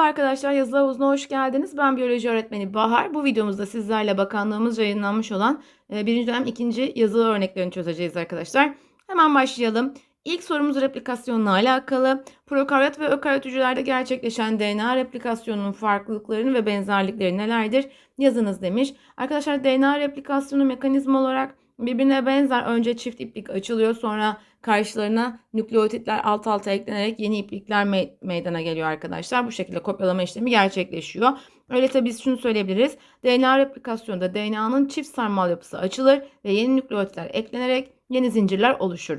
Merhaba arkadaşlar, yazılı havuzuna hoş geldiniz. Ben biyoloji öğretmeni Bahar. Bu videomuzda sizlerle bakanlığımızca yayınlanmış olan e, birinci dönem ikinci yazılı örneklerini çözeceğiz arkadaşlar. Hemen başlayalım. İlk sorumuz replikasyonla alakalı. Prokaryot ve ökaryot hücrelerde gerçekleşen DNA replikasyonunun farklılıklarını ve benzerlikleri nelerdir? Yazınız demiş. Arkadaşlar DNA replikasyonu mekanizma olarak birbirine benzer. Önce çift iplik açılıyor sonra karşılarına nükleotitler alt alta eklenerek yeni iplikler me- meydana geliyor arkadaşlar. Bu şekilde kopyalama işlemi gerçekleşiyor. Öyleyse biz şunu söyleyebiliriz. DNA replikasyonda DNA'nın çift sarmal yapısı açılır ve yeni nükleotitler eklenerek yeni zincirler oluşur.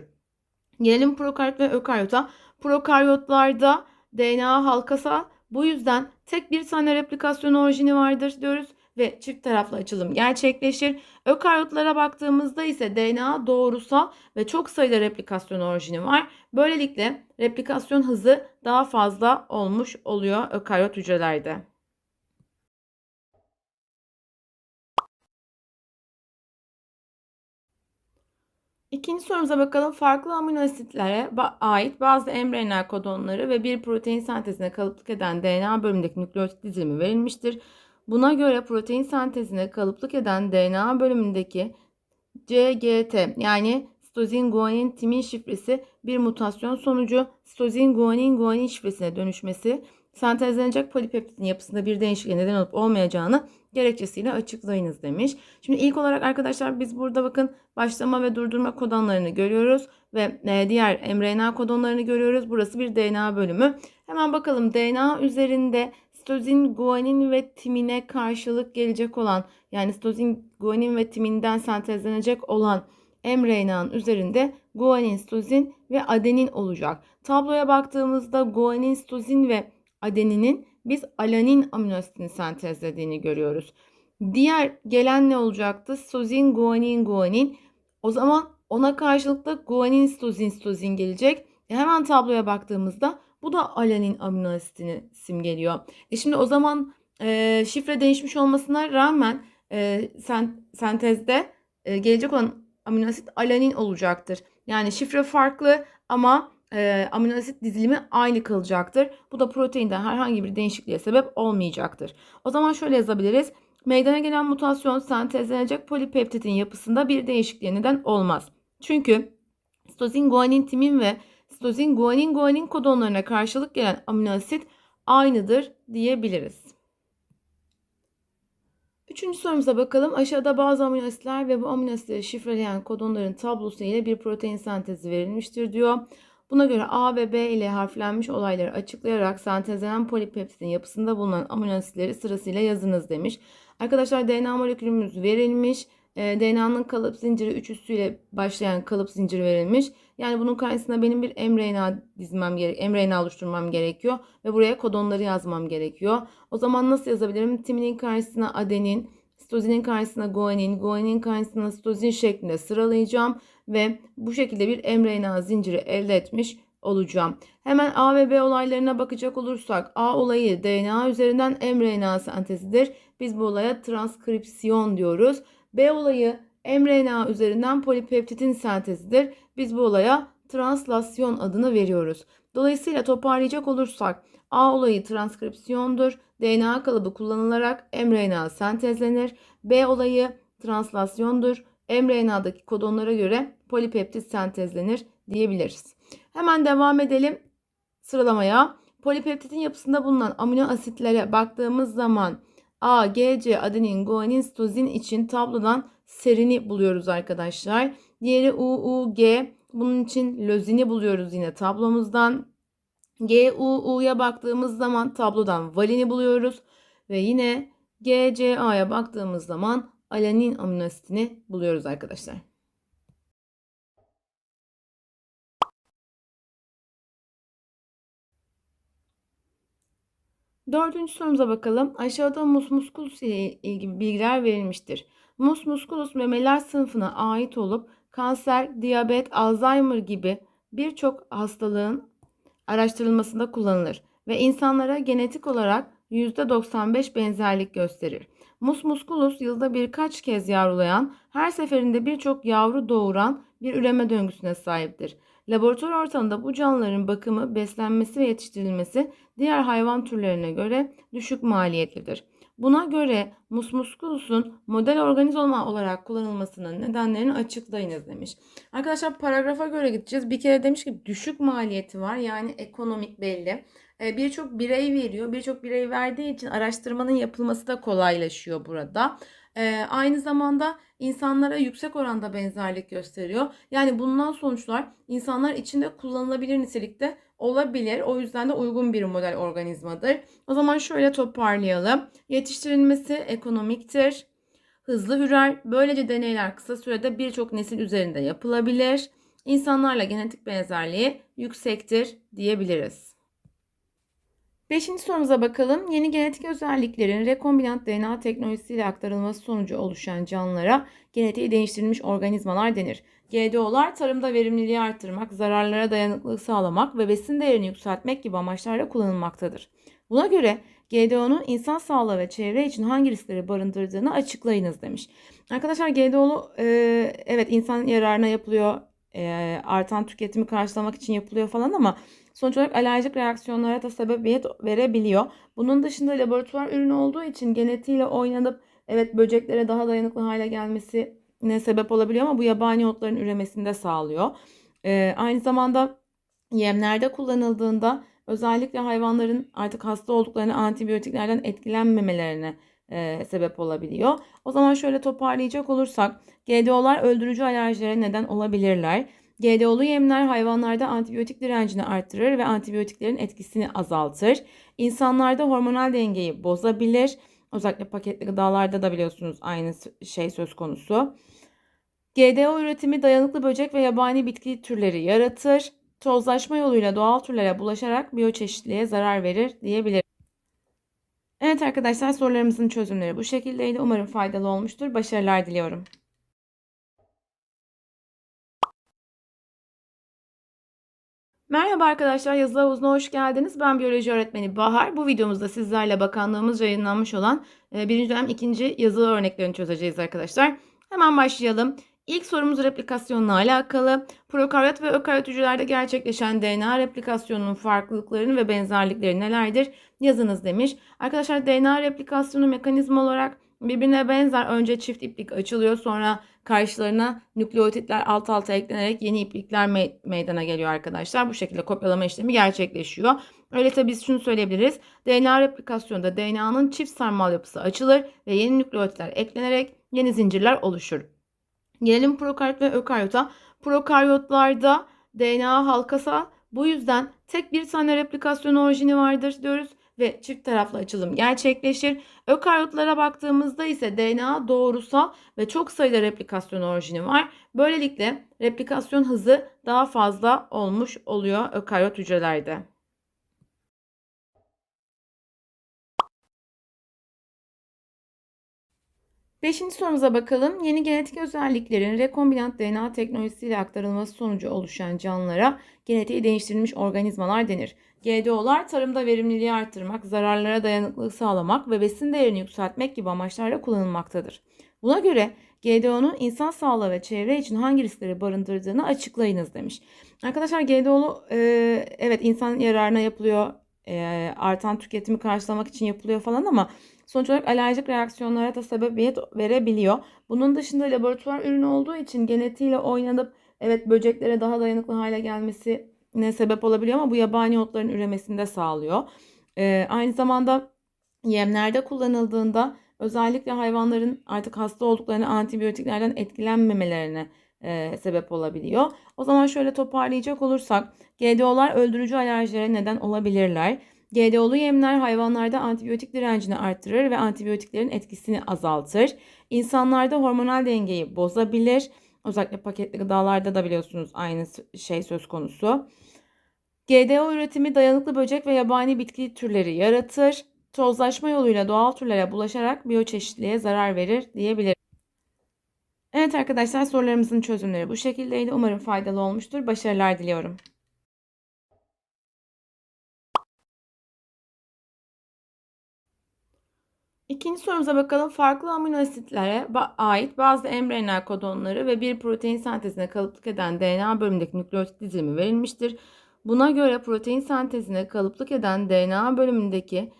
Gelelim prokaryot ve ökaryota. Prokaryotlarda DNA halkası bu yüzden tek bir tane replikasyon orijini vardır diyoruz ve çift taraflı açılım gerçekleşir. Ökaryotlara baktığımızda ise DNA doğrusal ve çok sayıda replikasyon orijini var. Böylelikle replikasyon hızı daha fazla olmuş oluyor ökaryot hücrelerde. İkinci sorumuza bakalım. Farklı amino asitlere ait bazı mRNA kodonları ve bir protein sentezine kalıplık eden DNA bölümündeki nükleotit dizilimi verilmiştir. Buna göre protein sentezine kalıplık eden DNA bölümündeki CGT yani sitozin guanin timin şifresi bir mutasyon sonucu sitozin guanin guanin şifresine dönüşmesi sentezlenecek polipeptidin yapısında bir değişikliğe neden olup olmayacağını gerekçesiyle açıklayınız demiş. Şimdi ilk olarak arkadaşlar biz burada bakın başlama ve durdurma kodonlarını görüyoruz ve e, diğer mRNA kodonlarını görüyoruz. Burası bir DNA bölümü. Hemen bakalım DNA üzerinde sitozin, guanin ve timine karşılık gelecek olan yani sitozin, guanin ve timinden sentezlenecek olan mRNA'nın üzerinde guanin, sitozin ve adenin olacak. Tabloya baktığımızda guanin, sitozin ve adeninin biz alanin amino asitini sentezlediğini görüyoruz. Diğer gelen ne olacaktı? Sitozin, guanin, guanin. O zaman ona karşılık da guanin, sitozin, sitozin gelecek. E hemen tabloya baktığımızda bu da alanin amino asitini simgeliyor. E şimdi o zaman e, şifre değişmiş olmasına rağmen e, sen, sentezde e, gelecek olan amino asit alanin olacaktır. Yani şifre farklı ama e, amino asit dizilimi aynı kalacaktır. Bu da proteinde herhangi bir değişikliğe sebep olmayacaktır. O zaman şöyle yazabiliriz. Meydana gelen mutasyon sentezlenecek polipeptidin yapısında bir değişikliğe neden olmaz. Çünkü sitozin, guanin, timin ve sitozin, guanin, guanin kodonlarına karşılık gelen amino asit aynıdır diyebiliriz. Üçüncü sorumuza bakalım. Aşağıda bazı amino asitler ve bu amino asitleri şifreleyen kodonların tablosu ile bir protein sentezi verilmiştir diyor. Buna göre A ve B ile harflenmiş olayları açıklayarak sentezlenen polipeptidin yapısında bulunan amino asitleri sırasıyla yazınız demiş. Arkadaşlar DNA molekülümüz verilmiş. E, DNA'nın kalıp zinciri 3 üstüyle başlayan kalıp zinciri verilmiş. Yani bunun karşısına benim bir mRNA dizmem gerek, mRNA oluşturmam gerekiyor ve buraya kodonları yazmam gerekiyor. O zaman nasıl yazabilirim? Timinin karşısına adenin, sitozinin karşısına guanin, guaninin karşısına sitozin şeklinde sıralayacağım ve bu şekilde bir mRNA zinciri elde etmiş olacağım. Hemen A ve B olaylarına bakacak olursak A olayı DNA üzerinden mRNA sentezidir. Biz bu olaya transkripsiyon diyoruz. B olayı mRNA üzerinden polipeptidin sentezidir. Biz bu olaya translasyon adını veriyoruz. Dolayısıyla toparlayacak olursak A olayı transkripsiyondur. DNA kalıbı kullanılarak mRNA sentezlenir. B olayı translasyondur. mRNA'daki kodonlara göre polipeptit sentezlenir diyebiliriz. Hemen devam edelim sıralamaya. Polipeptidin yapısında bulunan amino asitlere baktığımız zaman A, G, C, adenin, guanin, sitozin için tablodan serini buluyoruz arkadaşlar. Diğeri U, U, G. Bunun için lözini buluyoruz yine tablomuzdan. G, U, U'ya baktığımız zaman tablodan valini buluyoruz. Ve yine G, C, A'ya baktığımız zaman alanin amino asitini buluyoruz arkadaşlar. Dördüncü sorumuza bakalım. Aşağıda mus musculus ile ilgili bilgiler verilmiştir. Mus musculus memeler sınıfına ait olup kanser, diyabet, Alzheimer gibi birçok hastalığın araştırılmasında kullanılır ve insanlara genetik olarak %95 benzerlik gösterir. Mus musculus yılda birkaç kez yavrulayan, her seferinde birçok yavru doğuran bir üreme döngüsüne sahiptir. Laboratuvar ortamında bu canlıların bakımı, beslenmesi ve yetiştirilmesi diğer hayvan türlerine göre düşük maliyetlidir. Buna göre mus musculus'un model organizma olarak kullanılmasının nedenlerini açıklayınız demiş. Arkadaşlar paragrafa göre gideceğiz. Bir kere demiş ki düşük maliyeti var yani ekonomik belli. Ee, birçok birey veriyor. Birçok birey verdiği için araştırmanın yapılması da kolaylaşıyor burada. Ee, aynı zamanda insanlara yüksek oranda benzerlik gösteriyor. Yani bundan sonuçlar insanlar içinde kullanılabilir nitelikte olabilir. O yüzden de uygun bir model organizmadır. O zaman şöyle toparlayalım. Yetiştirilmesi ekonomiktir. Hızlı ürer. Böylece deneyler kısa sürede birçok nesil üzerinde yapılabilir. İnsanlarla genetik benzerliği yüksektir diyebiliriz. Beşinci sorumuza bakalım. Yeni genetik özelliklerin rekombinant DNA teknolojisiyle aktarılması sonucu oluşan canlılara genetiği değiştirilmiş organizmalar denir. GDO'lar tarımda verimliliği arttırmak, zararlara dayanıklılık sağlamak ve besin değerini yükseltmek gibi amaçlarla kullanılmaktadır. Buna göre GDO'nun insan sağlığı ve çevre için hangi riskleri barındırdığını açıklayınız demiş. Arkadaşlar GDO'lu e, evet insan yararına yapılıyor, e, artan tüketimi karşılamak için yapılıyor falan ama sonuç olarak alerjik reaksiyonlara da sebebiyet verebiliyor. Bunun dışında laboratuvar ürünü olduğu için genetiğiyle oynanıp evet böceklere daha dayanıklı hale gelmesi ne sebep olabiliyor ama bu yabani otların üremesini de sağlıyor. Ee, aynı zamanda yemlerde kullanıldığında özellikle hayvanların artık hasta olduklarını antibiyotiklerden etkilenmemelerine e, sebep olabiliyor. O zaman şöyle toparlayacak olursak GDO'lar öldürücü alerjilere neden olabilirler. GDO'lu yemler hayvanlarda antibiyotik direncini arttırır ve antibiyotiklerin etkisini azaltır. İnsanlarda hormonal dengeyi bozabilir. Özellikle paketli gıdalarda da biliyorsunuz aynı şey söz konusu. GDO üretimi dayanıklı böcek ve yabani bitki türleri yaratır. Tozlaşma yoluyla doğal türlere bulaşarak biyoçeşitliliğe zarar verir diyebiliriz. Evet arkadaşlar sorularımızın çözümleri bu şekildeydi. Umarım faydalı olmuştur. Başarılar diliyorum. Merhaba arkadaşlar, yazılı havuzuna hoş geldiniz. Ben biyoloji öğretmeni Bahar. Bu videomuzda sizlerle bakanlığımız yayınlanmış olan e, birinci dönem ikinci yazılı örneklerini çözeceğiz arkadaşlar. Hemen başlayalım. İlk sorumuz replikasyonla alakalı. Prokaryot ve ökaryot hücrelerde gerçekleşen DNA replikasyonunun farklılıklarını ve benzerlikleri nelerdir? Yazınız demiş. Arkadaşlar DNA replikasyonu mekanizma olarak birbirine benzer. Önce çift iplik açılıyor sonra karşılarına nükleotitler alt alta eklenerek yeni iplikler me- meydana geliyor arkadaşlar. Bu şekilde kopyalama işlemi gerçekleşiyor. Öyleyse biz şunu söyleyebiliriz. DNA replikasyonda DNA'nın çift sarmal yapısı açılır ve yeni nükleotitler eklenerek yeni zincirler oluşur. Gelelim prokaryot ve ökaryota. Prokaryotlarda DNA halkasal. Bu yüzden tek bir tane replikasyon orijini vardır diyoruz ve çift taraflı açılım gerçekleşir. Ökaryotlara baktığımızda ise DNA doğrusal ve çok sayıda replikasyon orijini var. Böylelikle replikasyon hızı daha fazla olmuş oluyor ökaryot hücrelerde. Beşinci sorumuza bakalım. Yeni genetik özelliklerin rekombinant DNA teknolojisiyle aktarılması sonucu oluşan canlılara genetiği değiştirilmiş organizmalar denir. GDO'lar tarımda verimliliği arttırmak, zararlara dayanıklılık sağlamak ve besin değerini yükseltmek gibi amaçlarla kullanılmaktadır. Buna göre GDO'nun insan sağlığı ve çevre için hangi riskleri barındırdığını açıklayınız demiş. Arkadaşlar GDO'lu e, evet insan yararına yapılıyor, e, artan tüketimi karşılamak için yapılıyor falan ama sonuç olarak alerjik reaksiyonlara da sebebiyet verebiliyor. Bunun dışında laboratuvar ürünü olduğu için genetiğiyle oynanıp evet böceklere daha dayanıklı hale gelmesi ne sebep olabiliyor ama bu yabani otların üremesini de sağlıyor. Ee, aynı zamanda yemlerde kullanıldığında özellikle hayvanların artık hasta olduklarını antibiyotiklerden etkilenmemelerine e, sebep olabiliyor. O zaman şöyle toparlayacak olursak GDO'lar öldürücü alerjilere neden olabilirler. GDO'lu yemler hayvanlarda antibiyotik direncini arttırır ve antibiyotiklerin etkisini azaltır. İnsanlarda hormonal dengeyi bozabilir. Özellikle paketli gıdalarda da biliyorsunuz aynı şey söz konusu. GDO üretimi dayanıklı böcek ve yabani bitki türleri yaratır. Tozlaşma yoluyla doğal türlere bulaşarak biyoçeşitliliğe zarar verir diyebiliriz. Evet arkadaşlar sorularımızın çözümleri bu şekildeydi. Umarım faydalı olmuştur. Başarılar diliyorum. İkinci sorumuza bakalım. Farklı amino asitlere ait bazı mRNA kodonları ve bir protein sentezine kalıplık eden DNA bölümündeki nükleotit dizilimi verilmiştir. Buna göre protein sentezine kalıplık eden DNA bölümündeki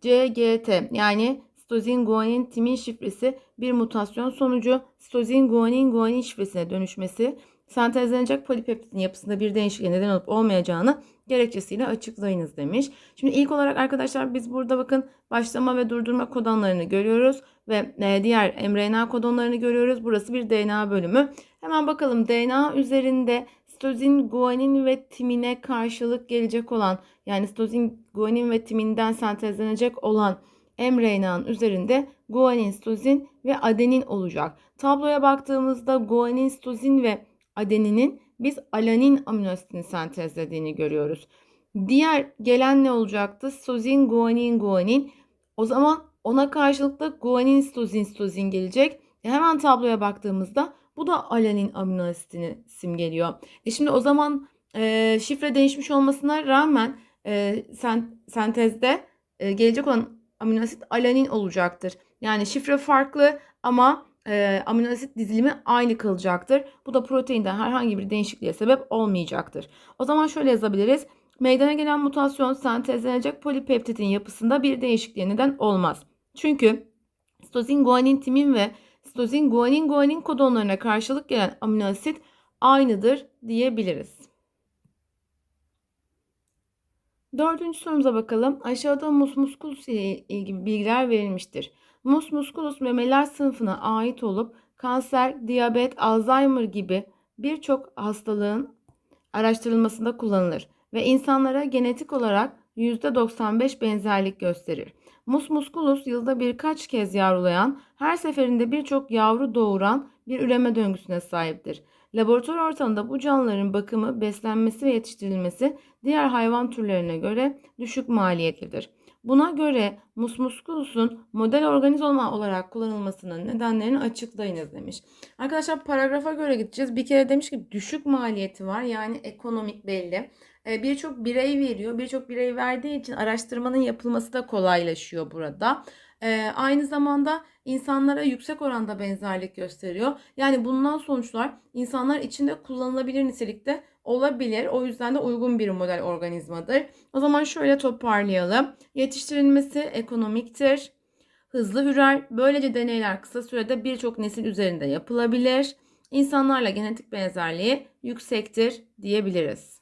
CGT yani sitozin guanin timin şifresi bir mutasyon sonucu sitozin guanin guanin şifresine dönüşmesi sentezlenecek polipeptidin yapısında bir değişikliğe neden olup olmayacağını gerekçesiyle açıklayınız demiş. Şimdi ilk olarak arkadaşlar biz burada bakın başlama ve durdurma kodonlarını görüyoruz ve e, diğer mRNA kodonlarını görüyoruz. Burası bir DNA bölümü. Hemen bakalım DNA üzerinde sitozin, guanin ve timine karşılık gelecek olan yani sitozin, guanin ve timinden sentezlenecek olan mRNA'nın üzerinde guanin, sitozin ve adenin olacak. Tabloya baktığımızda guanin, sitozin ve adeninin biz alanin amino asitini sentezlediğini görüyoruz. Diğer gelen ne olacaktı? Sitozin, guanin, guanin. O zaman ona karşılık da guanin, sitozin, sitozin gelecek. E hemen tabloya baktığımızda bu da alanin amino asitini simgeliyor. E şimdi o zaman e, şifre değişmiş olmasına rağmen e, sen, sentezde e, gelecek olan amino asit alanin olacaktır. Yani şifre farklı ama e, amino asit dizilimi aynı kalacaktır. Bu da proteinde herhangi bir değişikliğe sebep olmayacaktır. O zaman şöyle yazabiliriz. Meydana gelen mutasyon sentezlenecek polipeptidin yapısında bir değişikliğe neden olmaz. Çünkü sitozin, guanin, timin ve sitozin, guanin, guanin kodonlarına karşılık gelen amino asit aynıdır diyebiliriz. Dördüncü sorumuza bakalım. Aşağıda mus musculus ile ilgili bilgiler verilmiştir. Mus musculus memeler sınıfına ait olup kanser, diyabet, Alzheimer gibi birçok hastalığın araştırılmasında kullanılır ve insanlara genetik olarak %95 benzerlik gösterir. Mus musculus yılda birkaç kez yavrulayan, her seferinde birçok yavru doğuran bir üreme döngüsüne sahiptir. Laboratuvar ortamında bu canlıların bakımı, beslenmesi ve yetiştirilmesi diğer hayvan türlerine göre düşük maliyetlidir. Buna göre musmuskulus'un model organizma olarak kullanılmasının nedenlerini açıklayınız demiş. Arkadaşlar paragrafa göre gideceğiz. Bir kere demiş ki düşük maliyeti var yani ekonomik belli. Ee, birçok birey veriyor. Birçok birey verdiği için araştırmanın yapılması da kolaylaşıyor burada. Ee, aynı zamanda insanlara yüksek oranda benzerlik gösteriyor. Yani bundan sonuçlar insanlar içinde kullanılabilir nitelikte olabilir. O yüzden de uygun bir model organizmadır. O zaman şöyle toparlayalım. Yetiştirilmesi ekonomiktir. Hızlı ürer. Böylece deneyler kısa sürede birçok nesil üzerinde yapılabilir. İnsanlarla genetik benzerliği yüksektir diyebiliriz.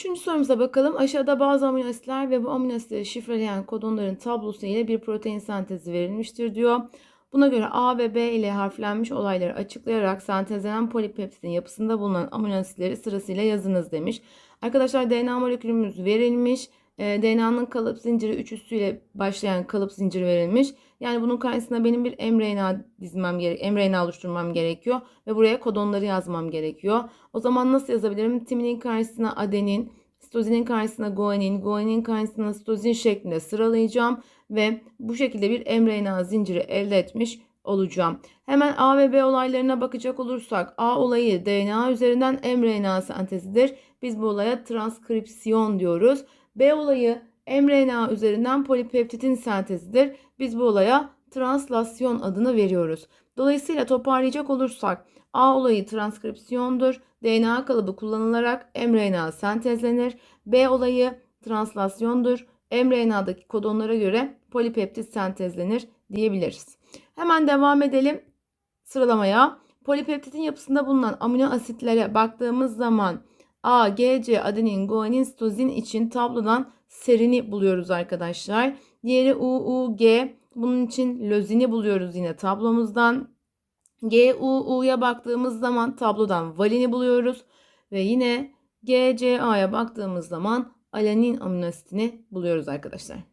Üçüncü sorumuza bakalım. Aşağıda bazı amino asitler ve bu amino asitleri şifreleyen kodonların tablosu ile bir protein sentezi verilmiştir diyor. Buna göre A ve B ile harflenmiş olayları açıklayarak sentezlenen polipeptidin yapısında bulunan amino asitleri sırasıyla yazınız demiş. Arkadaşlar DNA molekülümüz verilmiş. E, DNA'nın kalıp zinciri 3 üssüyle başlayan kalıp zinciri verilmiş. Yani bunun karşısına benim bir mRNA dizmem gerek, mRNA oluşturmam gerekiyor ve buraya kodonları yazmam gerekiyor. O zaman nasıl yazabilirim? Timinin karşısına adenin, sitozinin karşısına guanin, guaninin karşısına sitozin şeklinde sıralayacağım ve bu şekilde bir mRNA zinciri elde etmiş olacağım. Hemen A ve B olaylarına bakacak olursak A olayı DNA üzerinden mRNA sentezidir. Biz bu olaya transkripsiyon diyoruz. B olayı mRNA üzerinden polipeptidin sentezidir. Biz bu olaya translasyon adını veriyoruz. Dolayısıyla toparlayacak olursak A olayı transkripsiyondur. DNA kalıbı kullanılarak mRNA sentezlenir. B olayı translasyondur. mRNA'daki kodonlara göre polipeptit sentezlenir diyebiliriz. Hemen devam edelim sıralamaya. Polipeptidin yapısında bulunan amino asitlere baktığımız zaman A, G, C, adenin, guanin, sitozin için tablodan serini buluyoruz arkadaşlar. Diğeri U, U, G. Bunun için lözini buluyoruz yine tablomuzdan. G, U, U'ya baktığımız zaman tablodan valini buluyoruz. Ve yine G, C, A'ya baktığımız zaman alanin amino buluyoruz arkadaşlar.